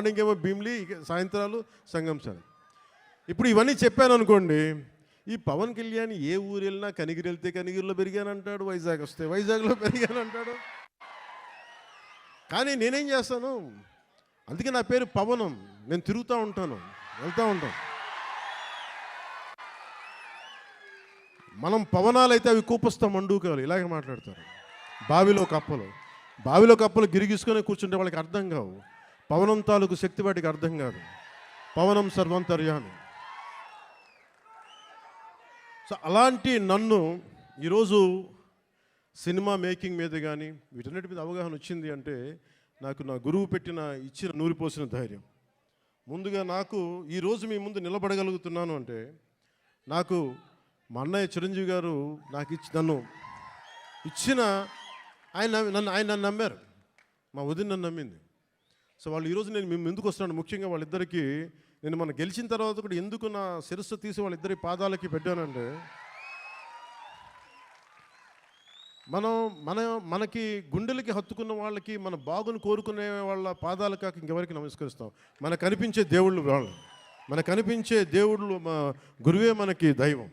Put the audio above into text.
Morning ఏమో భీమ్లీ సాయంత్రాలు సంగం sir. ఇప్పుడు ఇవన్నీ చెప్పాను అనుకోండి ఈ పవన్ కళ్యాణ్ ఏ ఊరు వెళ్ళినా కనిగిరి వెళ్తే కనిగిరిలో పెరిగానంటాడు వైజాగ్ వస్తే వైజాగ్లో పెరిగానంటాడు. కానీ నేనేం చేస్తాను అందుకే నా పేరు పవనం నేను తిరుగుతూ ఉంటాను వెళ్తూ ఉంటాను. మనం పవనాలు అయితే అవి కూపస్తాం మండూకాలు ఇలాగే మాట్లాడతారు. బావిలో కప్పలు బావిలో కప్పలు గిరిగిసుకొని కూర్చుంటే వాళ్ళకి అర్థం కావు. పవనం తాలూకు శక్తి వాటికి అర్థం కాదు. పవనం సర్వంతర్యామి. సో అలాంటి నన్ను ఈరోజు సినిమా మేకింగ్ మీద కానీ వీటన్నిటి మీద అవగాహన వచ్చింది అంటే నాకు నా గురువు పెట్టిన ఇచ్చిన నూరిపోసిన ధైర్యం. ముందుగా నాకు ఈరోజు మీ ముందు నిలబడగలుగుతున్నాను అంటే నాకు మా అన్నయ్య చిరంజీవి గారు నాకు ఇచ్చి నన్ను ఇచ్చిన ఆయన నన్ను ఆయన నన్ను నమ్మారు. మా వదిన నన్ను నమ్మింది. సో వాళ్ళు ఈరోజు నేను మేము ఎందుకు వస్తున్నాను? ముఖ్యంగా వాళ్ళిద్దరికి నేను మన గెలిచిన తర్వాత కూడా ఎందుకు నా శిరస్సు తీసి వాళ్ళిద్దరి పాదాలకి పెట్టానంటే మనం మన మనకి గుండెలకి హత్తుకున్న వాళ్ళకి మన బాగును కోరుకునే వాళ్ళ పాదాలు కాక ఇంకెవరికి నమస్కరిస్తాం? మనకు కనిపించే దేవుళ్ళు వాళ్ళు. మనకు కనిపించే దేవుళ్ళు మా గురువే మనకి దైవం.